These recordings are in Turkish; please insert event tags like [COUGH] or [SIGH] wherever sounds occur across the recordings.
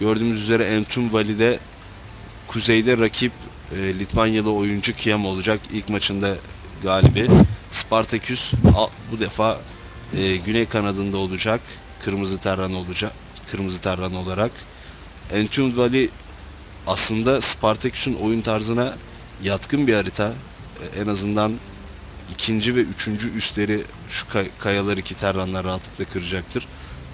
Gördüğümüz üzere Entum Valley'de kuzeyde rakip e, Litvanyalı oyuncu Kiem olacak. İlk maçında galibi. Spartaküs bu defa e, güney kanadında olacak. Kırmızı terran olacak. Kırmızı terran olarak. Entum Valley aslında Spartaküs'ün oyun tarzına yatkın bir harita. E, en azından ikinci ve üçüncü üstleri şu kay- kayaları ki terranlar rahatlıkla kıracaktır.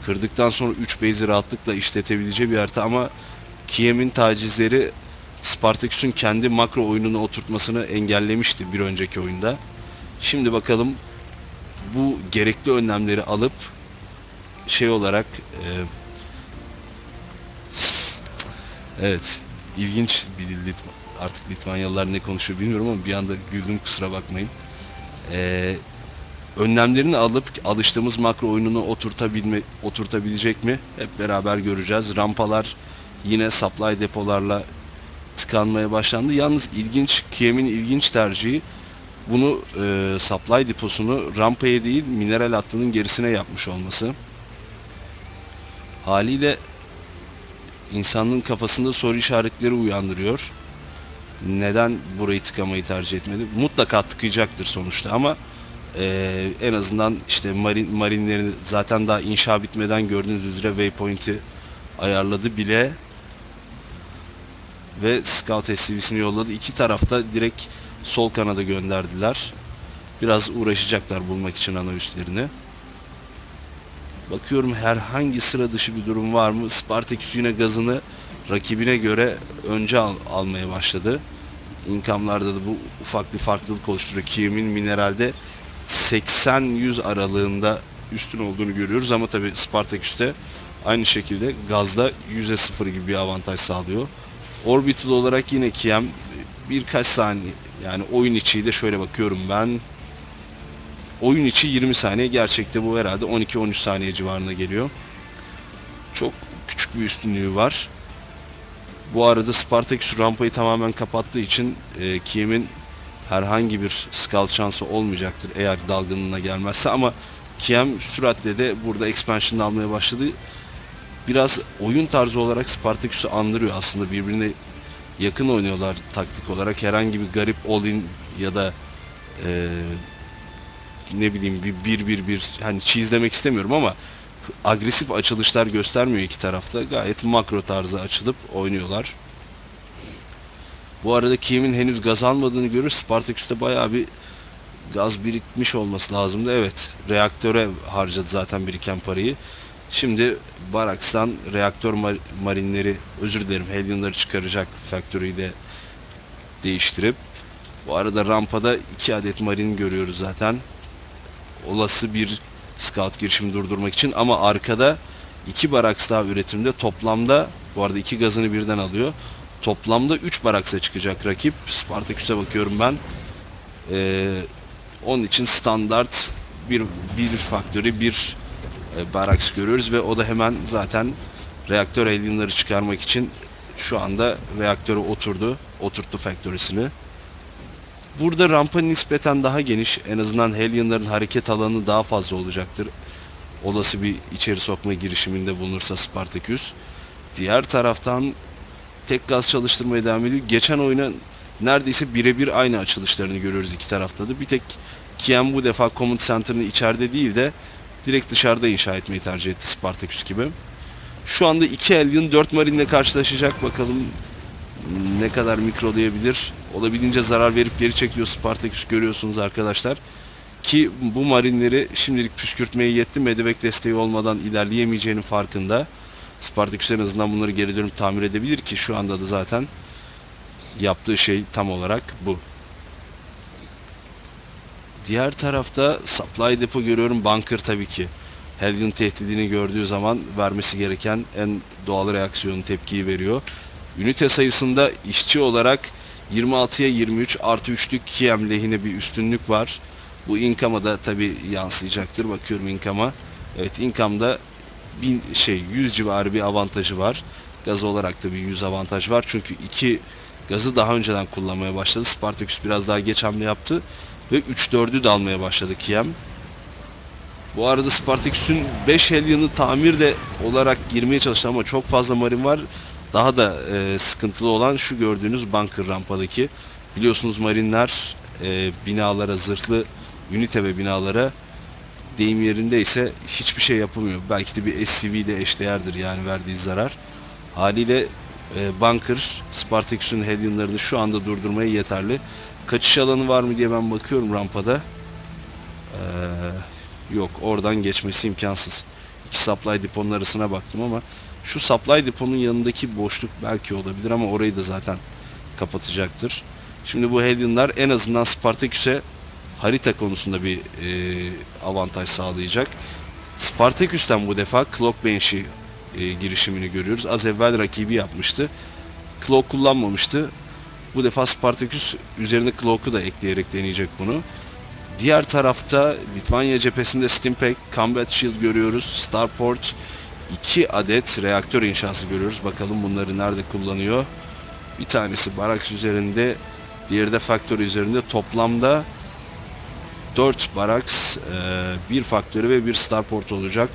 Kırdıktan sonra 3 base'i rahatlıkla işletebileceği bir harita ama Kiem'in tacizleri Spartaküs'ün kendi makro oyununu oturtmasını engellemişti bir önceki oyunda. Şimdi bakalım bu gerekli önlemleri alıp şey olarak e, evet ilginç bir dil Litva- artık Litvanyalılar ne konuşuyor bilmiyorum ama bir anda güldüm kusura bakmayın. E, önlemlerini alıp alıştığımız makro oyununu oturtabilme oturtabilecek mi? Hep beraber göreceğiz. Rampalar yine supply depolarla tıkanmaya başlandı. Yalnız ilginç, Kiem'in ilginç tercihi bunu e, supply deposunu rampaya değil mineral hattının gerisine yapmış olması. Haliyle insanlığın kafasında soru işaretleri uyandırıyor. Neden burayı tıkamayı tercih etmedi? Mutlaka tıkayacaktır sonuçta ama e, en azından işte marin, marinlerini zaten daha inşa bitmeden gördüğünüz üzere waypoint'i ayarladı bile ve Scout SCV'sini yolladı. İki tarafta direkt sol kanada gönderdiler. Biraz uğraşacaklar bulmak için ana. Bakıyorum herhangi sıra dışı bir durum var mı? Spartaküs yine gazını rakibine göre önce al- almaya başladı. İnkamlarda da bu ufak bir farklılık oluşturuyor. Kiem'in mineralde 80-100 aralığında üstün olduğunu görüyoruz ama tabi Spartaküs'te aynı şekilde gazda 100'e 0 gibi bir avantaj sağlıyor. Orbital olarak yine Kiem birkaç saniye yani oyun içiyle şöyle bakıyorum ben oyun içi 20 saniye gerçekte bu herhalde 12-13 saniye civarına geliyor. Çok küçük bir üstünlüğü var. Bu arada Spartaküs rampayı tamamen kapattığı için e, Kiem'in herhangi bir scout şansı olmayacaktır eğer dalgınlığına gelmezse ama Kiem süratle de burada expansion almaya başladı. Biraz oyun tarzı olarak Spartaküs'ü andırıyor aslında birbirine yakın oynuyorlar taktik olarak. Herhangi bir garip all-in ya da e, ne bileyim bir bir bir bir hani demek istemiyorum ama agresif açılışlar göstermiyor iki tarafta. Gayet makro tarzı açılıp oynuyorlar. Bu arada Kiem'in henüz gaz almadığını görür. Spartaküs'te bayağı bir gaz birikmiş olması lazımdı. Evet, reaktöre harcadı zaten biriken parayı. Şimdi Baraks'tan reaktör mar- marinleri, özür dilerim, Helion'ları çıkaracak Factory'yi de değiştirip. Bu arada rampada iki adet marin görüyoruz zaten. Olası bir scout girişimi durdurmak için ama arkada iki baraks daha üretimde toplamda bu arada iki gazını birden alıyor. Toplamda 3 baraksa çıkacak rakip. Spartaküs'e bakıyorum ben. Ee, onun için standart bir bir faktörü bir e, baraks görüyoruz ve o da hemen zaten reaktör alienları çıkarmak için şu anda reaktöre oturdu. Oturttu faktörüsünü. Burada rampa nispeten daha geniş. En azından Helion'ların hareket alanı daha fazla olacaktır. Olası bir içeri sokma girişiminde bulunursa Spartaküs. Diğer taraftan tek gaz çalıştırmaya devam ediyor. Geçen oyuna neredeyse birebir aynı açılışlarını görüyoruz iki tarafta da. Bir tek Kiem bu defa Command Center'ını içeride değil de direkt dışarıda inşa etmeyi tercih etti Spartaküs gibi. Şu anda iki Alien 4 Marine'le karşılaşacak. Bakalım ne kadar mikrolayabilir. Olabildiğince zarar verip geri çekiyor Spartaküs görüyorsunuz arkadaşlar. Ki bu marinleri şimdilik püskürtmeye yetti. Medevek desteği olmadan ilerleyemeyeceğinin farkında. Spartaküs en azından bunları geri dönüp tamir edebilir ki şu anda da zaten yaptığı şey tam olarak bu. Diğer tarafta supply depo görüyorum. Bunker tabii ki. Helgen tehdidini gördüğü zaman vermesi gereken en doğal reaksiyonu tepkiyi veriyor. Ünite sayısında işçi olarak 26'ya 23 artı 3'lük Kiem lehine bir üstünlük var. Bu income'a da tabi yansıyacaktır. Bakıyorum income'a. Evet income'da bin, şey 100 civarı bir avantajı var. Gaz olarak da bir 100 avantaj var. Çünkü iki gazı daha önceden kullanmaya başladı. Spartaküs biraz daha geç hamle yaptı. Ve 3-4'ü de almaya başladı Kiem. Bu arada Spartaküs'ün 5 Hellion'ı tamir de olarak girmeye çalıştı ama çok fazla marin var. Daha da e, sıkıntılı olan şu gördüğünüz bunker rampadaki. Biliyorsunuz marinler e, binalara, zırhlı ünite ve binalara deyim yerinde ise hiçbir şey yapamıyor. Belki de bir SCV ile eşdeğerdir yani verdiği zarar. Haliyle e, bunker Spartaküs'ün Hellion'larını şu anda durdurmaya yeterli. Kaçış alanı var mı diye ben bakıyorum rampada. Ee, yok oradan geçmesi imkansız. İki supply deponun arasına baktım ama şu supply deponun yanındaki boşluk belki olabilir ama orayı da zaten kapatacaktır. Şimdi bu Hellion'lar en azından Spartaküs'e harita konusunda bir e, avantaj sağlayacak. Spartaküs'ten bu defa Clock Banshee e, girişimini görüyoruz. Az evvel rakibi yapmıştı. Clock kullanmamıştı. Bu defa Spartaküs üzerine Clock'u da ekleyerek deneyecek bunu. Diğer tarafta Litvanya cephesinde Stimpeg, Combat Shield görüyoruz. Starport 2 adet reaktör inşası görüyoruz. Bakalım bunları nerede kullanıyor. Bir tanesi Baraks üzerinde, diğeri de Factory üzerinde. Toplamda 4 Baraks, 1 Factory ve 1 Starport olacak.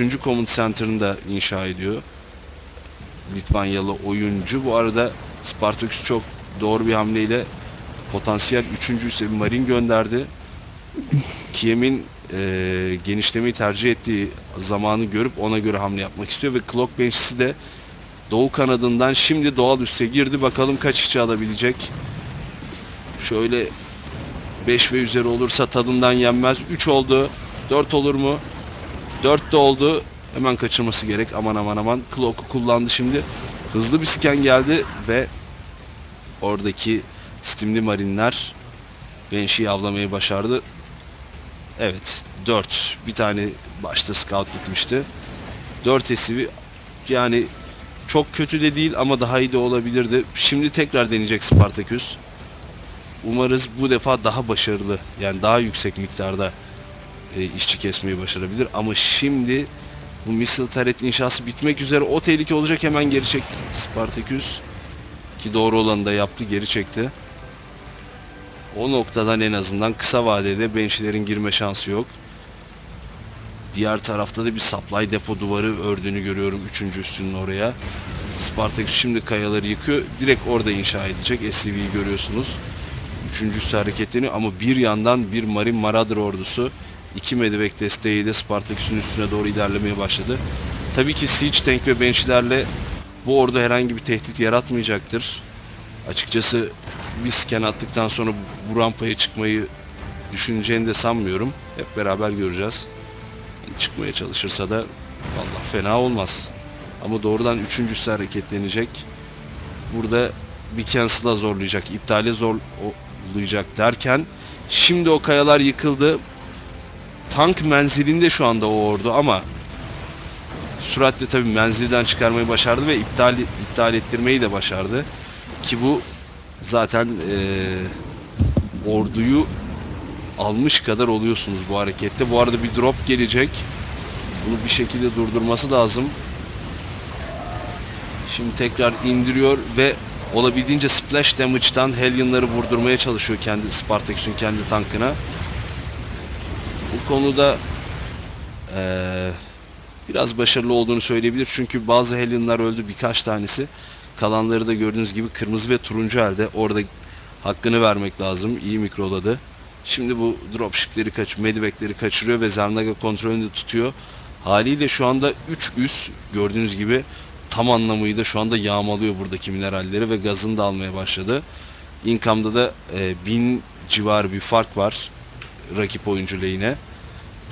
3. Command Center'ını da inşa ediyor. Litvanyalı oyuncu. Bu arada Spartaküs çok doğru bir hamleyle potansiyel 3. üsse bir marin gönderdi. Kiem'in e, genişlemeyi tercih ettiği zamanı görüp ona göre hamle yapmak istiyor ve Clock Bench'si de Doğu kanadından şimdi doğal üsse girdi. Bakalım kaç işçi alabilecek. Şöyle 5 ve üzeri olursa tadından yenmez. 3 oldu. 4 olur mu? 4 de oldu. Hemen kaçırması gerek. Aman aman aman. Clock'u kullandı şimdi. Hızlı bir scan geldi ve oradaki Steam'li marinler Banshee'yi avlamayı başardı. Evet 4. Bir tane başta scout gitmişti. 4 SCV yani çok kötü de değil ama daha iyi de olabilirdi. Şimdi tekrar deneyecek Spartaküs. Umarız bu defa daha başarılı yani daha yüksek miktarda e, işçi kesmeyi başarabilir. Ama şimdi bu missile turret inşası bitmek üzere o tehlike olacak hemen geri çek Spartaküs ki doğru olanı da yaptı geri çekti. O noktadan en azından kısa vadede benchlerin girme şansı yok. Diğer tarafta da bir supply depo duvarı ördüğünü görüyorum 3. üstünün oraya. Spartaküs şimdi kayaları yıkıyor. Direkt orada inşa edecek. SCV'yi görüyorsunuz. Üçüncüsü hareketleniyor ama bir yandan bir Marine Marauder ordusu iki medevek desteğiyle Spartaküs'ün üstüne doğru ilerlemeye başladı. Tabii ki Siege Tank ve Bench'lerle bu ordu herhangi bir tehdit yaratmayacaktır. Açıkçası bir scan attıktan sonra bu rampaya çıkmayı düşüneceğini de sanmıyorum. Hep beraber göreceğiz. Çıkmaya çalışırsa da Allah fena olmaz. Ama doğrudan üçüncüsü hareketlenecek. Burada bir cancel'a zorlayacak, iptale zorlayacak derken şimdi o kayalar yıkıldı. Tank menzilinde şu anda o ordu ama süratle tabii menzilden çıkarmayı başardı ve iptal iptal ettirmeyi de başardı. Ki bu zaten eee, orduyu almış kadar oluyorsunuz bu harekette. Bu arada bir drop gelecek. Bunu bir şekilde durdurması lazım. Şimdi tekrar indiriyor ve olabildiğince splash damage'dan Hellion'ları vurdurmaya çalışıyor kendi Spartaküs'ün kendi tankına. Bu konuda eee, biraz başarılı olduğunu söyleyebilir. Çünkü bazı Hellion'lar öldü birkaç tanesi. Kalanları da gördüğünüz gibi kırmızı ve turuncu elde. Orada hakkını vermek lazım. İyi mikroladı. Şimdi bu dropshipleri kaç, medivekleri kaçırıyor ve Zelnaga kontrolünü tutuyor. Haliyle şu anda 3 üs gördüğünüz gibi tam anlamıyla şu anda yağmalıyor buradaki mineralleri ve gazını da almaya başladı. Income'da da e, 1000 civarı bir fark var rakip oyuncu lehine.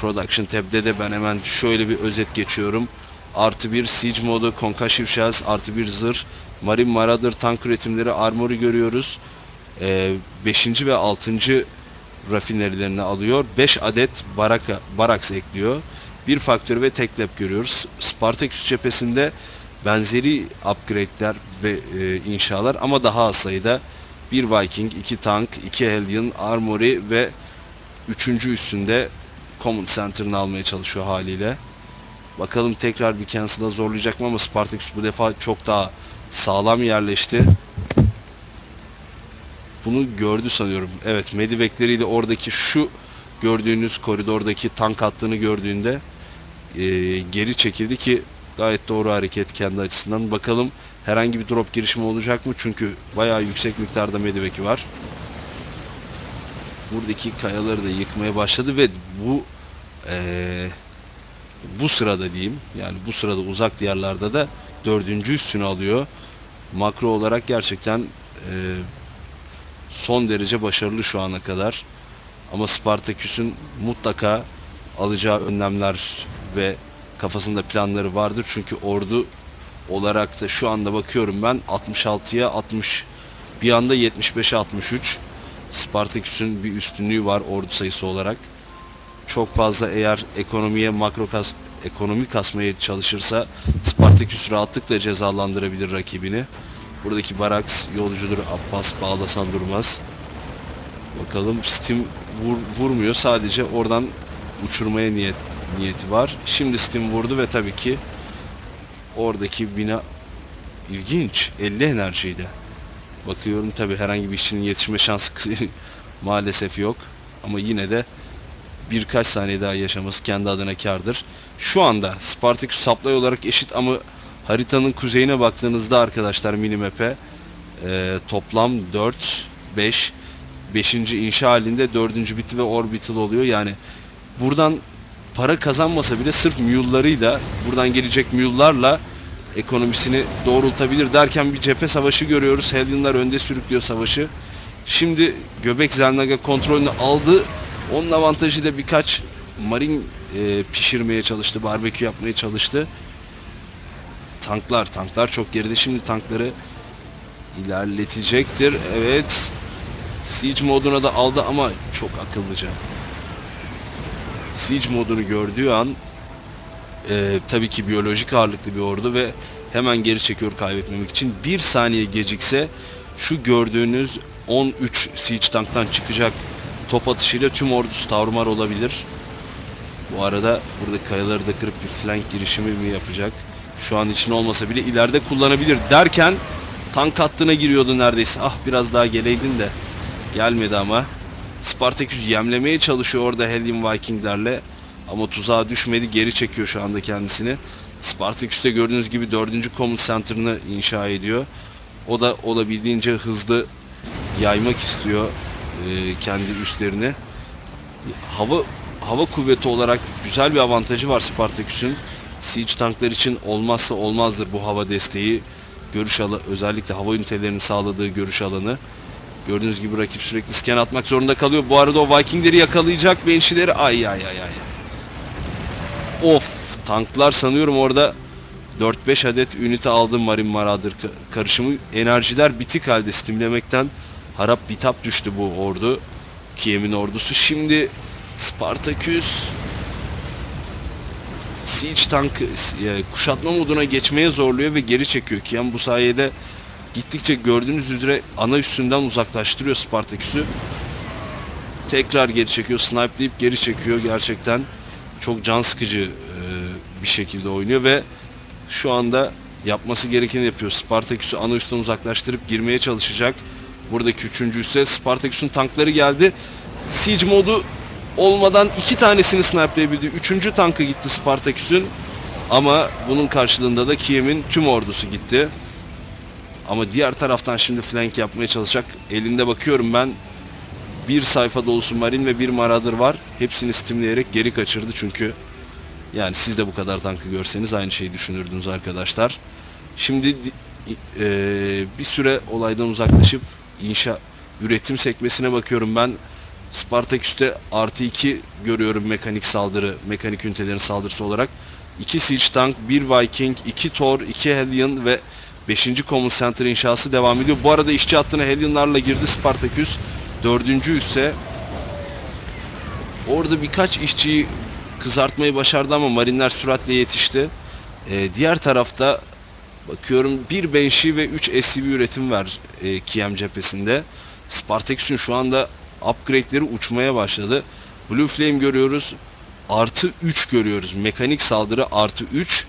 Production tab'de de ben hemen şöyle bir özet geçiyorum. Artı bir siege modu, concussion shells, artı bir zırh, marine marauder tank üretimleri, armory görüyoruz. 5. ve 6. rafinerilerini alıyor. 5 adet baraka, baraks ekliyor. Bir faktör ve tek lab görüyoruz. Spartaküs cephesinde benzeri upgrade'ler ve e, inşalar ama daha az sayıda. Bir Viking, iki tank, iki Hellion, Armory ve üçüncü üstünde Command Center'ını almaya çalışıyor haliyle. Bakalım tekrar bir cancel'a zorlayacak mı ama Spartaküs bu defa çok daha sağlam yerleşti. Bunu gördü sanıyorum. Evet, medivekleriyle oradaki şu gördüğünüz koridordaki tank hattını gördüğünde e, geri çekildi ki gayet doğru hareket kendi açısından. Bakalım herhangi bir drop girişimi olacak mı? Çünkü bayağı yüksek miktarda mediveki var. Buradaki kayaları da yıkmaya başladı ve bu e, bu sırada diyeyim yani bu sırada uzak diyarlarda da dördüncü üstünü alıyor. Makro olarak gerçekten e, son derece başarılı şu ana kadar. Ama Spartaküs'ün mutlaka alacağı önlemler ve kafasında planları vardır. Çünkü ordu olarak da şu anda bakıyorum ben 66'ya 60 bir anda 75'e 63 Spartaküs'ün bir üstünlüğü var ordu sayısı olarak. Çok fazla eğer ekonomiye makro kas, ekonomi kasmaya çalışırsa Spartaküs rahatlıkla cezalandırabilir rakibini. Buradaki Baraks yolcudur Abbas bağlasan durmaz. Bakalım Steam vur, vurmuyor. Sadece oradan uçurmaya niyet niyeti var. Şimdi Steam vurdu ve tabii ki oradaki bina ilginç. 50 enerjiydi. Bakıyorum tabii herhangi bir işçinin yetişme şansı [LAUGHS] maalesef yok. Ama yine de birkaç saniye daha yaşaması kendi adına kardır. Şu anda Spartaküs supply olarak eşit ama haritanın kuzeyine baktığınızda arkadaşlar minimap'e e, toplam 4, 5, 5. inşa halinde 4. biti ve orbital oluyor. Yani buradan para kazanmasa bile sırf mule'larıyla buradan gelecek mule'larla ekonomisini doğrultabilir derken bir cephe savaşı görüyoruz. Hellions önde sürüklüyor savaşı. Şimdi Göbek Zelnaga kontrolünü aldı. Onun avantajı da birkaç marin e, pişirmeye çalıştı, barbekü yapmaya çalıştı. Tanklar, tanklar çok geride. Şimdi tankları ilerletecektir. Evet. Siege moduna da aldı ama çok akıllıca. Siege modunu gördüğü an e, tabii ki biyolojik ağırlıklı bir ordu ve hemen geri çekiyor kaybetmemek için. Bir saniye gecikse şu gördüğünüz 13 Siege tanktan çıkacak top atışıyla tüm ordusu tarumar olabilir. Bu arada burada kayaları da kırıp bir flank girişimi mi yapacak? Şu an için olmasa bile ileride kullanabilir derken tank hattına giriyordu neredeyse. Ah biraz daha geleydin de gelmedi ama. Spartaküs yemlemeye çalışıyor orada Hellion Vikinglerle ama tuzağa düşmedi geri çekiyor şu anda kendisini. Spartaküs de gördüğünüz gibi 4. Command Center'ını inşa ediyor. O da olabildiğince hızlı yaymak istiyor e, kendi üslerini. Hava hava kuvveti olarak güzel bir avantajı var Spartaküs'ün. Siege tanklar için olmazsa olmazdır bu hava desteği. Görüş alanı özellikle hava ünitelerinin sağladığı görüş alanı. Gördüğünüz gibi rakip sürekli scan atmak zorunda kalıyor. Bu arada o Vikingleri yakalayacak Banshee'leri ay ay ay ay. Of tanklar sanıyorum orada 4-5 adet ünite aldı Marin Marauder ka- karışımı. Enerjiler bitik halde stimlemekten harap bitap düştü bu ordu. Kiev'in ordusu. Şimdi Spartaküs Siege tankı e, kuşatma moduna geçmeye zorluyor ve geri çekiyor. Kiev bu sayede gittikçe gördüğünüz üzere ana üstünden uzaklaştırıyor Spartaküs'ü. Tekrar geri çekiyor. Snipe'layıp geri çekiyor. Gerçekten çok can sıkıcı e, bir şekilde oynuyor ve şu anda yapması gerekeni yapıyor. Spartaküs'ü ana üstten uzaklaştırıp girmeye çalışacak. Buradaki üçüncü ise Spartaküs'ün tankları geldi. Siege modu olmadan iki tanesini snipeleyebildi. Üçüncü tankı gitti Spartaküs'ün. Ama bunun karşılığında da Kiev'in tüm ordusu gitti. Ama diğer taraftan şimdi flank yapmaya çalışacak. Elinde bakıyorum ben bir sayfa dolusu marin ve bir marauder var. Hepsini stimleyerek geri kaçırdı çünkü yani siz de bu kadar tankı görseniz aynı şeyi düşünürdünüz arkadaşlar. Şimdi di- eee, bir süre olaydan uzaklaşıp inşa üretim sekmesine bakıyorum ben. Spartaküs'te artı 2 görüyorum mekanik saldırı, mekanik ünitelerin saldırısı olarak. 2 Siege Tank, 1 Viking, 2 Thor, 2 Hellion ve 5. Command Center inşası devam ediyor. Bu arada işçi hattına Hellion'larla girdi Spartaküs. 4. ise orada birkaç işçiyi kızartmayı başardı ama Marinler süratle yetişti. Ee, diğer tarafta bakıyorum bir Banshee ve 3 SCV üretim var e, Kiem cephesinde. Spartaküs'ün şu anda upgrade'leri uçmaya başladı. Blue Flame görüyoruz. Artı 3 görüyoruz. Mekanik saldırı artı 3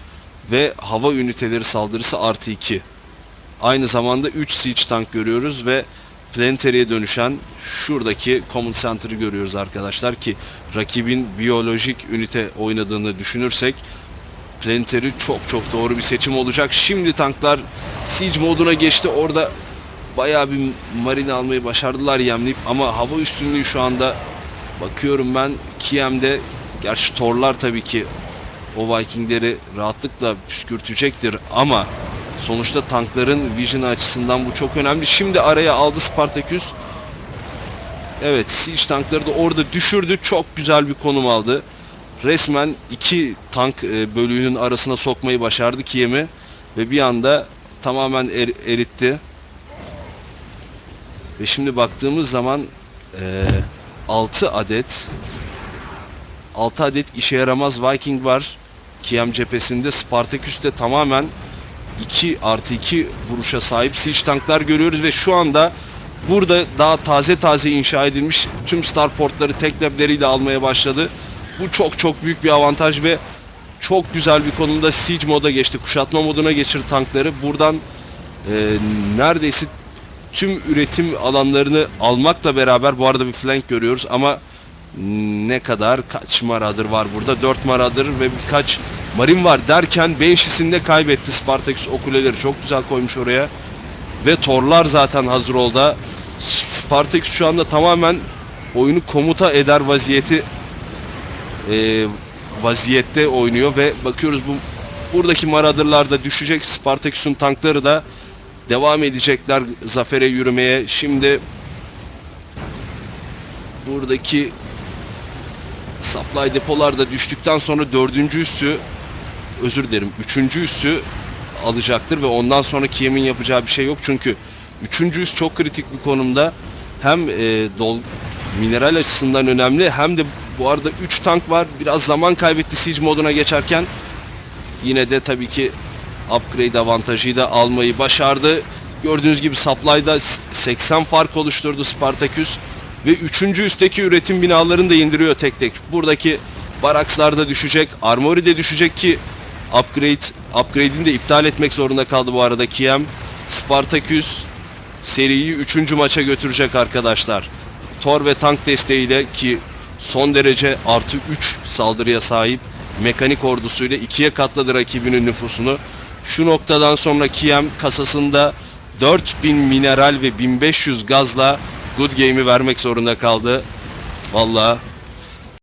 ve hava üniteleri saldırısı artı 2. Aynı zamanda 3 Siege tank görüyoruz ve Planetary'e dönüşen şuradaki Command Center'ı görüyoruz arkadaşlar ki rakibin biyolojik ünite oynadığını düşünürsek Planetary çok çok doğru bir seçim olacak. Şimdi tanklar Siege moduna geçti. Orada bayağı bir marine almayı başardılar yemleyip ama hava üstünlüğü şu anda bakıyorum ben Kiem'de gerçi Torlar tabii ki o Vikingleri rahatlıkla püskürtecektir ama sonuçta tankların vision açısından bu çok önemli. Şimdi araya aldı Spartacus. Evet Siege tankları da orada düşürdü. Çok güzel bir konum aldı. Resmen iki tank e, bölüğünün arasına sokmayı başardı Kiem'i ve bir anda tamamen er- eritti. Ve şimdi baktığımız zaman e, 6 adet 6 adet işe yaramaz Viking var. Kiem cephesinde Spartaküs'te tamamen 2 artı 2 vuruşa sahip Siege tanklar görüyoruz ve şu anda burada daha taze taze inşa edilmiş tüm starportları tek lebleriyle almaya başladı. Bu çok çok büyük bir avantaj ve çok güzel bir konumda Siege moda geçti. Kuşatma moduna geçirdi tankları. Buradan e, neredeyse tüm üretim alanlarını almakla beraber bu arada bir flank görüyoruz ama ne kadar kaç maradır var burada? 4 maradır ve birkaç marin var derken Banshee'sini kaybetti Spartaküs o kuleleri. Çok güzel koymuş oraya. Ve torlar zaten hazır oldu. Spartaküs şu anda tamamen oyunu komuta eder vaziyeti e, vaziyette oynuyor ve bakıyoruz bu buradaki maradırlar da düşecek. Spartaküs'ün tankları da devam edecekler zafere yürümeye. Şimdi buradaki supply depolar da düştükten sonra dördüncü üssü özür dilerim üçüncü üssü alacaktır ve ondan sonra Kiem'in yapacağı bir şey yok. Çünkü üçüncü üs çok kritik bir konumda. Hem e, dol mineral açısından önemli hem de bu arada 3 tank var. Biraz zaman kaybetti siege moduna geçerken. Yine de tabii ki upgrade avantajıyı da almayı başardı. Gördüğünüz gibi supply'da 80 fark oluşturdu Spartaküs ve 3. üstteki üretim binalarını da indiriyor tek tek. Buradaki barakslar da düşecek, armory de düşecek ki upgrade upgrade'ini de iptal etmek zorunda kaldı bu arada Kiem. Spartaküs seriyi 3. maça götürecek arkadaşlar. Tor ve tank desteğiyle ki son derece artı 3 saldırıya sahip mekanik ordusuyla ikiye katladı rakibinin nüfusunu. Şu noktadan sonra Kiem kasasında 4000 mineral ve 1500 gazla Good Game'i vermek zorunda kaldı. Vallahi